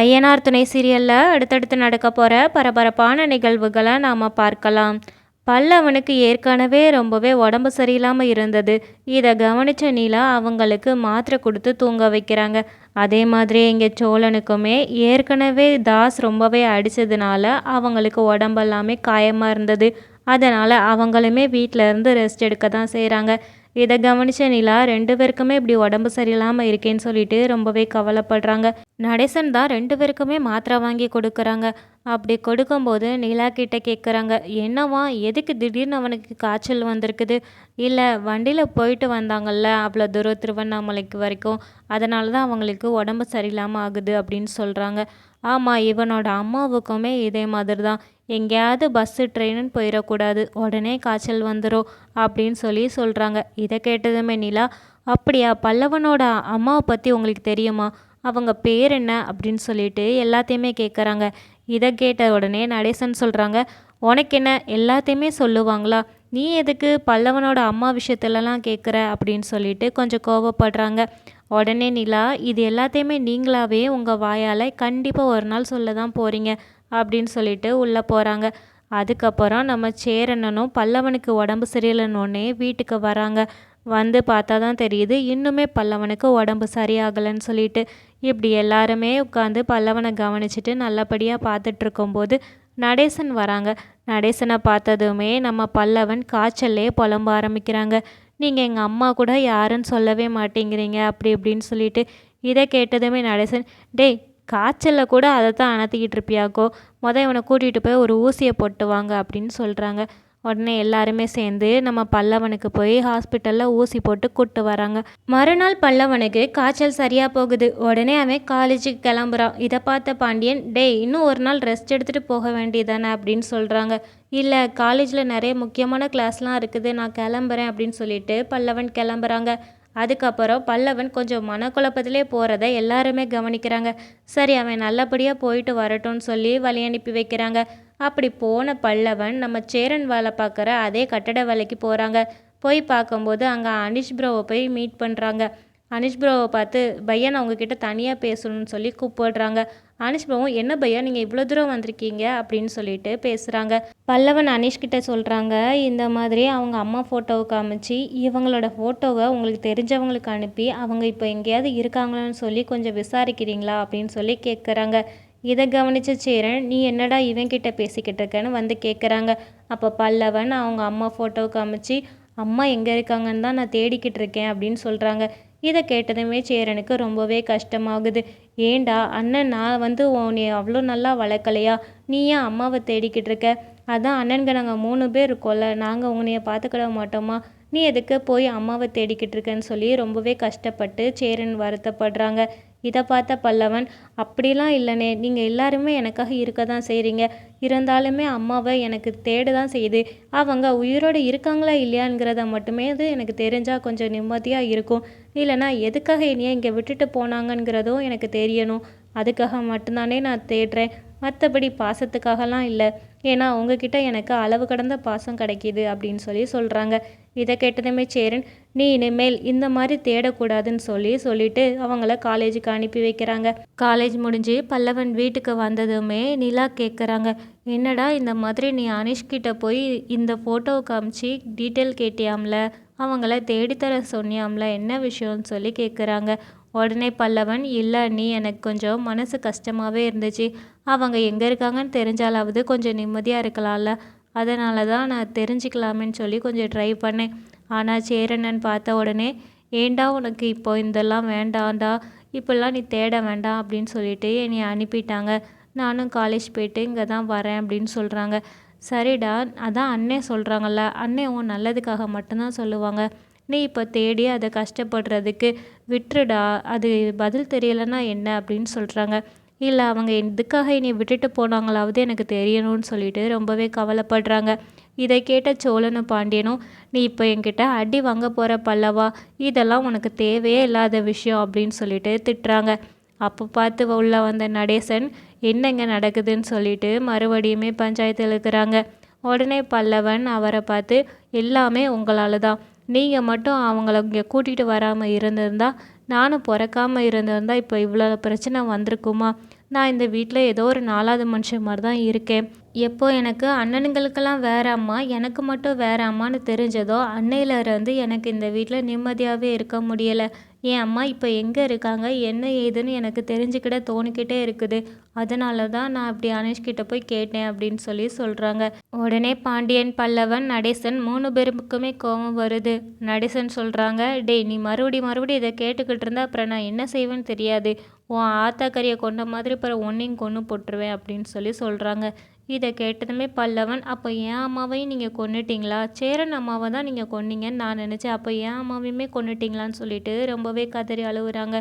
ஐயனார் துணை சீரியலில் அடுத்தடுத்து நடக்க போகிற பரபரப்பான நிகழ்வுகளை நாம் பார்க்கலாம். பல்லவனுக்கு ஏற்கனவே ரொம்பவே உடம்பு சரியில்லாமல் இருந்தது. இதை கவனித்த நீலா அவங்களுக்கு மாத்திரை கொடுத்து தூங்க வைக்கிறாங்க. அதே மாதிரி இங்கே சோழனுக்குமே ஏற்கனவே தாஸ் ரொம்பவே அடித்ததுனால அவங்களுக்கு உடம்பெல்லாமே காயமாக இருந்தது. அதனால் அவங்களுமே வீட்டில் இருந்து ரெஸ்ட் எடுக்க தான் செய்கிறாங்க இதை கவனித்த நிலா ரெண்டு பேருக்குமே இப்படி உடம்பு சரியில்லாமல் இருக்கேன்னு சொல்லிட்டு ரொம்பவே கவலைப்படுறாங்க. நடேசன் தான் ரெண்டு பேருக்குமே மாத்திரை வாங்கி கொடுக்குறாங்க. அப்படி கொடுக்கும்போது நிலா கிட்ட கேட்குறாங்க என்னவா எதுக்கு திடீர்னு அவனுக்கு காய்ச்சல் வந்திருக்குது? இல்லை வண்டியில் போயிட்டு வந்தாங்கல்ல அவ்வளோ தூரம் திருவண்ணாமலைக்கு வரைக்கும். அதனால தான் அவங்களுக்கு உடம்பு சரியில்லாமல் ஆகுது அப்படின்னு சொல்கிறாங்க ஆமாம் இவனோட அம்மாவுக்குமே இதே மாதிரி தான் எங்கேயாவது பஸ்ஸு ட்ரெயினுன்னு போயிடக்கூடாது உடனே காய்ச்சல் வந்துடும் அப்படின்னு சொல்லி சொல்கிறாங்க இதை கேட்டதுமே நிலா அப்படியா பல்லவனோட அம்மாவை பற்றி உங்களுக்கு தெரியுமா? அவங்க பேர் என்ன? அப்படின்னு சொல்லிட்டு எல்லாத்தையுமே கேட்குறாங்க இதை கேட்ட உடனே நடேசன் சொல்கிறாங்க உனக்கு என்ன? எல்லாத்தையுமே சொல்லுவாங்களா? நீ எதுக்கு பல்லவனோட அம்மா விஷயத்துலலாம் கேட்குற அப்படின்னு சொல்லிட்டு கொஞ்சம் கோவப்படுறாங்க. உடனே நிலா இது எல்லாத்தையுமே நீங்களாவே உங்கள் வாயால் கண்டிப்பாக ஒரு நாள் சொல்ல தான் போகிறீங்க அப்படின்னு சொல்லிட்டு உள்ளே போகிறாங்க அதுக்கப்புறம் நம்ம சேரனனும் பல்லவனுக்கு உடம்பு சரியில்லைன்னொன்னே வீட்டுக்கு வராங்க. வந்து பார்த்தா தான் தெரியுது இன்னுமே பல்லவனுக்கு உடம்பு சரியாகலைன்னு சொல்லிட்டு. இப்படி எல்லாருமே உட்காந்து பல்லவனை கவனிச்சுட்டு நல்லபடியாக பார்த்துட்ருக்கும்போது நடேசன் வராங்க. நடேசனை பார்த்ததுமே நம்ம பல்லவன் காய்ச்சல்லே புலம்ப ஆரம்பிக்கிறாங்க. நீங்கள் எங்கள் அம்மா கூட யாருன்னு சொல்லவே மாட்டேங்கிறீங்க அப்படி இப்படின்னு சொல்லிட்டு இதை கேட்டதுமே நடேசன் டேய் காய்ச்சலில் கூட அதை தான் அணத்திக்கிட்டு இருப்பியாக்கோ? மொதல் இவனை கூட்டிகிட்டு போய் ஒரு ஊசியை போட்டு வாங்க அப்படின்னு சொல்கிறாங்க உடனே எல்லாருமே சேர்ந்து நம்ம பல்லவனுக்கு போய் ஹாஸ்பிட்டலில் ஊசி போட்டு கூப்பிட்டு வராங்க. மறுநாள் பல்லவனுக்கு காய்ச்சல் சரியாக போகுது. உடனே அவன் காலேஜுக்கு கிளம்புறான். இதை பார்த்த பாண்டியன் டேய் இன்னும் ஒரு நாள் ரெஸ்ட் எடுத்துகிட்டு போக வேண்டியதானே? அப்படின்னு சொல்கிறாங்க இல்லை காலேஜில் நிறைய முக்கியமான கிளாஸ்லாம் இருக்குது. நான் கிளம்புறேன் அப்படின்னு சொல்லிட்டு பல்லவன் கிளம்புறாங்க. அதுக்கப்புறம் பல்லவன் கொஞ்சம் மனக்குழப்பத்திலே போகிறத எல்லாருமே கவனிக்கிறாங்க. சரி அவன் நல்லபடியாக போயிட்டு வரட்டும்னு சொல்லி வழி அனுப்பி வைக்கிறாங்க. அப்படி போன பல்லவன் நம்ம சேரன் வேலை பார்க்குற அதே கட்டட வேலைக்கு போகிறாங்க போய் பார்க்கும்போது அங்கே அனிஷ் ப்ரோவை போய் மீட் பண்ணுறாங்க அனிஷ் ப்ரோவை பார்த்து பையன் அவங்கக்கிட்ட தனியாக பேசணும்னு சொல்லி கூப்பிடுறாங்க. அனிஷ் ப்ரோவும் என்ன பையா நீங்கள் இவ்வளோ தூரம் வந்திருக்கீங்க? அப்படின்னு சொல்லிட்டு பேசுகிறாங்க பல்லவன் அனிஷ்கிட்ட சொல்கிறாங்க இந்த மாதிரி அவங்க அம்மா ஃபோட்டோவை காமிச்சு இவங்களோட ஃபோட்டோவை உங்களுக்கு தெரிஞ்சவங்களுக்கு அனுப்பி அவங்க இப்போ எங்கேயாவது இருக்காங்களான்னு சொல்லி கொஞ்சம் விசாரிக்கிறீங்களா? அப்படின்னு சொல்லி கேட்குறாங்க இதை கவனித்த சேரன் நீ என்னடா இவன்கிட்ட பேசிக்கிட்டு இருக்கேன்னு வந்து கேட்குறாங்க அப்போ பல்லவன் அவங்க அம்மா ஃபோட்டோவை காமிச்சு அம்மா எங்கே இருக்காங்கன்னு தான் நான் தேடிக்கிட்டு இருக்கேன் அப்படின்னு சொல்கிறாங்க இதை கேட்டதுமே சேரனுக்கு ரொம்பவே கஷ்டமாகுது. ஏண்டா அண்ணன் நான் வந்து உன்னை அவ்வளோ நல்லா வளர்க்கலையா? நீ ஏன் அம்மாவை தேடிக்கிட்டு இருக்க? அதான் அண்ணனுங்க நாங்கள் மூணு பேர் இருக்கோம்ல நாங்கள் உன்னைய பார்த்துக்கிட மாட்டோமா? நீ எதுக்கு போய் அம்மாவை தேடிக்கிட்டு இருக்கேன்னு சொல்லி ரொம்பவே கஷ்டப்பட்டு சேரன் வருத்தப்படுறாங்க. இதை பார்த்த பல்லவன் அப்படிலாம் இல்லைனே நீங்கள் எல்லாருமே எனக்காக இருக்க தான் செய்கிறீங்க இருந்தாலுமே அம்மாவை எனக்கு தேட தான் செய்யுது. அவங்க உயிரோடு இருக்காங்களா இல்லையாங்கிறத மட்டுமே அது எனக்கு தெரிஞ்சால் கொஞ்சம் நிம்மதியாக இருக்கும். இல்லைனா எதுக்காக என்னையை இங்கே விட்டுட்டு போனாங்கங்கிறதும் எனக்கு தெரியணும். அதுக்காக மட்டும்தானே நான் தேடுறேன். மற்றபடி பாசத்துக்காகலாம் இல்லை. ஏன்னா உங்ககிட்ட எனக்கு அளவு கடந்த பாசம் கிடைக்கிது அப்படின்னு சொல்லி சொல்கிறாங்க இதை கேட்டதுமே சேரன் நீ இனிமேல் இந்த மாதிரி தேடக்கூடாதுன்னு சொல்லி சொல்லிட்டு அவங்கள காலேஜுக்கு அனுப்பி வைக்கிறாங்க. காலேஜ் முடிஞ்சு பல்லவன் வீட்டுக்கு வந்ததுமே நிலா கேட்குறாங்க என்னடா இந்த மாதிரி நீ அனிஷ்கிட்ட போய் இந்த ஃபோட்டோவை காமிச்சு டீட்டெயில் கேட்டியாம்ல? அவங்கள தேடித்தர சொன்னியாம்ல என்ன விஷயம்னு சொல்லி கேட்குறாங்க உடனே பல்லவன் இல்லை நீ எனக்கு கொஞ்சம் மனசு கஷ்டமாகவே இருந்துச்சு. அவங்க எங்கே இருக்காங்கன்னு தெரிஞ்சாலாவது கொஞ்சம் நிம்மதியாக இருக்கலாம்ல. அதனால தான் நான் தெரிஞ்சுக்கலாமேன்னு சொல்லி கொஞ்சம் ட்ரை பண்ணேன். ஆனால் சேரனன் பார்த்த உடனே ஏண்டா உனக்கு இப்போ இதெல்லாம் வேண்டாண்டா இப்போல்லாம் நீ தேட வேண்டாம் அப்படின்னு சொல்லிட்டு என்னை அனுப்பிட்டாங்க. நானும் காலேஜ் போயிட்டு இங்கே தான் வரேன் அப்படின்னு சொல்கிறாங்க சரிடா அதான் அண்ணே சொல்கிறாங்கல்ல அண்ணே உன் நல்லதுக்காக மட்டும்தான் சொல்லுவாங்க. நீ இப்போ தேடி அதை கஷ்டப்படுறதுக்கு விட்டுருடா அது பதில் தெரியலைன்னா என்ன அப்படின்னு சொல்கிறாங்க இல்லை அவங்க எதுக்காக என்னை விட்டுட்டு போனாங்களாவது எனக்கு தெரியணும்னு சொல்லிட்டு ரொம்பவே கவலைப்படுறாங்க. இதை கேட்ட சோழனும் பாண்டியனும் நீ இப்போ என்கிட்ட அடி வாங்க போகிற பல்லவா? இதெல்லாம் உனக்கு தேவையே இல்லாத விஷயம் அப்படின்னு சொல்லிட்டு திட்டுறாங்க. அப்போ பார்த்து உள்ள வந்த நடேசன் என்னங்க நடக்குதுன்னு சொல்லிட்டு மறுபடியுமே பஞ்சாயத்து இழுக்கிறாங்க. உடனே பல்லவன் அவரை பார்த்து எல்லாமே உங்களால் தான் நீங்கள் மட்டும் அவங்கள இங்கே கூட்டிகிட்டு வராமல் இருந்திருந்தா நானும் பிறக்காமல் இருந்திருந்தா இப்போ இவ்வளோ பிரச்சனை வந்திருக்குமா? நான் இந்த வீட்டில் ஏதோ ஒரு நாலாவது மனுஷன் மாதிரி தான் இருக்கேன். எப்போ எனக்கு அண்ணனுங்களுக்கெல்லாம் வேற அம்மா எனக்கு மட்டும் வேற அம்மான்னு தெரிஞ்சதோ அன்னையிலேருந்து எனக்கு இந்த வீட்டில் நிம்மதியாகவே இருக்க முடியலை. என் அம்மா இப்போ எங்கே இருக்காங்க? என்ன ஏதுன்னு எனக்கு தெரிஞ்சுக்கிட தோணிக்கிட்டே இருக்குது. அதனால தான் நான் அப்படி அனுஷ்கிட்ட போய் கேட்டேன் அப்படின்னு சொல்லி சொல்கிறாங்க உடனே பாண்டியன் பல்லவன் நடேசன் மூணு பேருக்குமே கோபம் வருது. நடேசன் சொல்கிறாங்க டேய் நீ மறுபடி மறுபடியும் இதை கேட்டுக்கிட்டு இருந்தா அப்புறம் நான் என்ன செய்வேன்னு தெரியாது. உன் ஆத்தாக்கரியை கொண்ட மாதிரி அப்புறம் ஒன்றையும் கொன்று போட்டுருவேன் அப்படின்னு சொல்லி சொல்கிறாங்க இதை கேட்டதுமே பல்லவன் அப்போ என் அம்மாவையும் நீங்கள் கொண்டுட்டிங்களா சேரன் அம்மாவை தான் நீங்கள் கொன்னீங்கன்னு நான் நினச்சேன். அப்போ என் அம்மாவையுமே கொண்டுட்டிங்களான்னு சொல்லிட்டு ரொம்பவே கதறி அழுகுறாங்க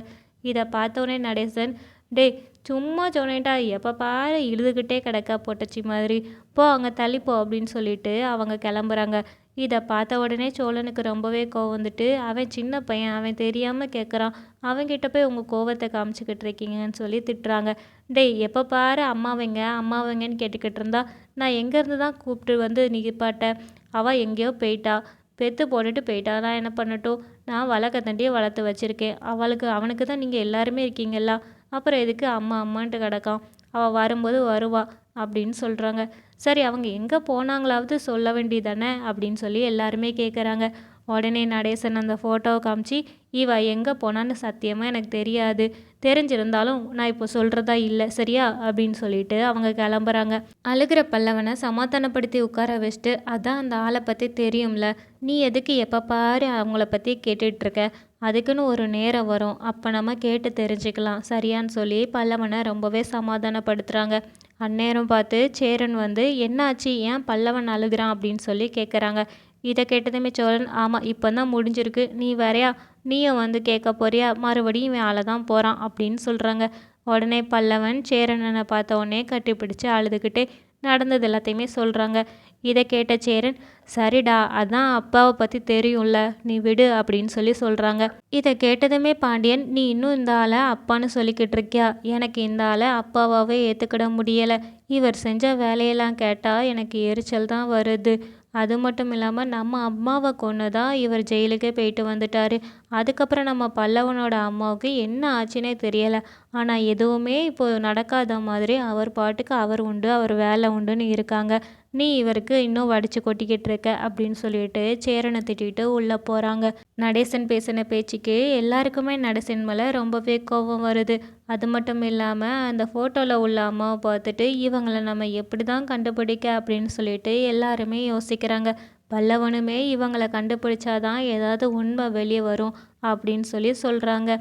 இதை பார்த்தோன்னே நடேசன் டேய் சும்மா சொன்னேன்டா. எப்போ பாரு இழுதுகிட்டே கிடக்கா போட்டச்சி மாதிரி. போ அங்கே தள்ளிப்போ அப்படின்னு சொல்லிட்டு அவங்க கிளம்புறாங்க. இதை பார்த்த உடனே சோழனுக்கு ரொம்பவே கோவம் வந்துட்டு அவன் சின்ன பையன் அவன் தெரியாமல் கேட்குறான் அவன்கிட்ட போய் உங்கள் கோவத்தை காமிச்சிக்கிட்டு இருக்கீங்கன்னு சொல்லி திட்டுறாங்க. டேய் எப்போ பாரு அம்மாவைங்க அம்மாவைங்கன்னு கேட்டுக்கிட்டு இருந்தா. நான் எங்கேருந்து தான் கூப்பிட்டு வந்து நிற்பாட்டேன் அவள் எங்கேயோ போயிட்டா. பெத்து போட்டுட்டு போயிட்டா. நான் என்ன பண்ணட்டும்? நான் வளர்க்க தண்டியே வளர்த்து வச்சுருக்கேன். அவளுக்கு அவனுக்கு தான் நீங்கள் எல்லாருமே இருக்கீங்களா அப்புறம் எதுக்கு அம்மா அம்மான்ட்டு கிடக்கான்? அவள் வரும்போது வருவா. அப்படின்னு சொல்கிறாங்க சரி அவங்க எங்கே போனாங்களாவது சொல்ல வேண்டியதானே அப்படின்னு சொல்லி எல்லாருமே கேட்குறாங்க உடனே நடேசன் அந்த ஃபோட்டோவை காமிச்சு இவ எங்கே போனான்னு சத்தியமாக எனக்கு தெரியாது. தெரிஞ்சிருந்தாலும் நான் இப்போ சொல்கிறதா இல்லை சரியா? அப்படின்னு சொல்லிட்டு அவங்க கிளம்புறாங்க. அழுகிற பல்லவனை சமாதானப்படுத்தி உட்கார வச்சுட்டு அதான் அந்த ஆளை பற்றி தெரியும்ல. நீ எதுக்கு எப்போ பாரு அவங்கள பற்றி கேட்டுட்ருக்க? அதுக்குன்னு ஒரு நேரம் வரும். அப்போ நம்ம கேட்டு தெரிஞ்சுக்கலாம். சரியான்னு சொல்லி பல்லவனை ரொம்பவே சமாதானப்படுத்துகிறாங்க அந்நேரம் பார்த்து சேரன் வந்து என்னாச்சு? ஏன் பல்லவன் அழுகிறான்? அப்படின்னு சொல்லி கேட்குறாங்க இதை கேட்டதுமே சோழன் ஆமாம் இப்போ தான் முடிஞ்சிருக்கு. நீ வரையா? நீயும் வந்து கேட்க போறியா? மறுபடியும் இவன் ஆள தான் போகிறான் அப்படின்னு சொல்கிறாங்க உடனே பல்லவன் சேரனனை பார்த்த உடனே கட்டிப்பிடிச்சு அழுதுகிட்டே நடந்தது எல்லாத்தையுமே சொல்கிறாங்க இதை கேட்ட சேரன் சரிடா அதான் அப்பாவை பற்றி தெரியும்ல நீ விடு அப்படின்னு சொல்லி சொல்கிறாங்க இதை கேட்டதுமே பாண்டியன் நீ இன்னும் இந்த ஆளை அப்பான்னு சொல்லிக்கிட்டு இருக்கியா? எனக்கு இந்த ஆளை அப்பாவாகவே ஏற்றுக்கிட முடியலை. இவர் செஞ்ச வேலையெல்லாம் கேட்டால் எனக்கு எரிச்சல் தான் வருது. அது மட்டும் இல்லாமல் நம்ம அம்மாவை கொன்று தான் இவர் ஜெயிலுக்கே போயிட்டு வந்துட்டார். அதுக்கப்புறம் நம்ம பல்லவனோட அம்மாவுக்கு என்ன ஆச்சுன்னே தெரியலை. ஆனால் எதுவுமே இப்போது நடக்காத மாதிரி அவர் பாட்டுக்கு அவர் உண்டு அவர் வேலை உண்டுன்னு இருக்காங்க. நீ இவருக்கு இன்னும் வடித்து கொட்டிக்கிட்டு இருக்க அப்படின்னு சொல்லிட்டு சேரனை திட்டிட்டு உள்ளே போகிறாங்க நடேசன் பேசின பேச்சுக்கு எல்லாருக்குமே நடேசன் மேலே ரொம்பவே கோபம் வருது. அது மட்டும் இல்லாமல் அந்த ஃபோட்டோவில் உள்ள அம்மாவை பார்த்துட்டு இவங்களை நம்ம எப்படி தான் கண்டுபிடிக்க? அப்படின்னு சொல்லிட்டு எல்லாருமே யோசிக்கிறாங்க. பல்லவனுமே இவங்களை கண்டுபிடிச்சாதான் ஏதாவது உண்மை வெளியே வரும் அப்படின்னு சொல்லி சொல்கிறாங்க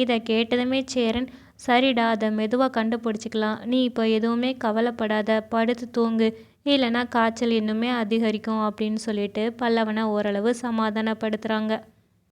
இதை கேட்டதுமே சேரன் சரிடா அதை மெதுவாக கண்டுபிடிச்சிக்கலாம். நீ இப்போ எதுவுமே கவலைப்படாத படுத்து தூங்கு. இல்லைன்னா காய்ச்சல் இன்னுமே அதிகரிக்கும் அப்படின்னு சொல்லிட்டு பல்லவனை ஓரளவு சமாதானப்படுத்துகிறாங்க